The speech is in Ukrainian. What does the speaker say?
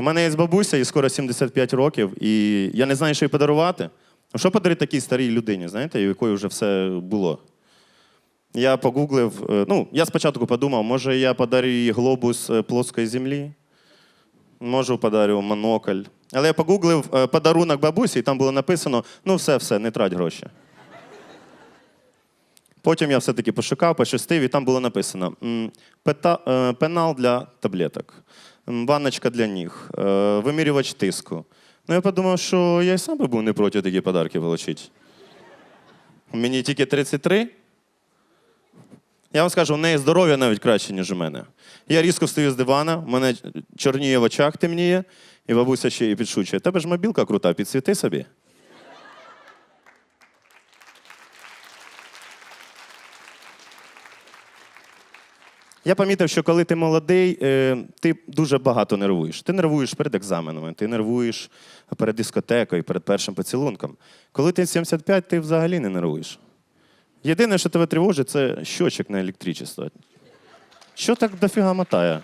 У мене є бабуся, їй скоро 75 років, і я не знаю, що їй подарувати. Ну, Що подарити такій старій людині, знаєте, у якої вже все було? Я погуглив, е, ну, я спочатку подумав, може я подарю їй глобус е, плоскої землі, можу подарю монокль. Але я погуглив е, подарунок бабусі, і там було написано: ну, все, все, не трать гроші. Потім я все-таки пошукав, пощастив, і там було написано: е, пенал для таблеток, ванночка для ніг, е, вимірювач тиску. Ну, я подумав, що я й сам би був не проти такі подарки отримати. Мені тільки 33. Я вам скажу, у неї здоров'я навіть краще, ніж у мене. Я різко встаю з дивана, в мене чорніє в очах темніє, і бабуся ще і підшучує. Тебе ж мобілка крута, підсвіти собі. Я помітив, що коли ти молодий, е, ти дуже багато нервуєш. Ти нервуєш перед екзаменами, ти нервуєш перед дискотекою, перед першим поцілунком. Коли ти 75, ти взагалі не нервуєш. Єдине, що тебе тривожить, це щочок на електричество. Що так дофіга мотає?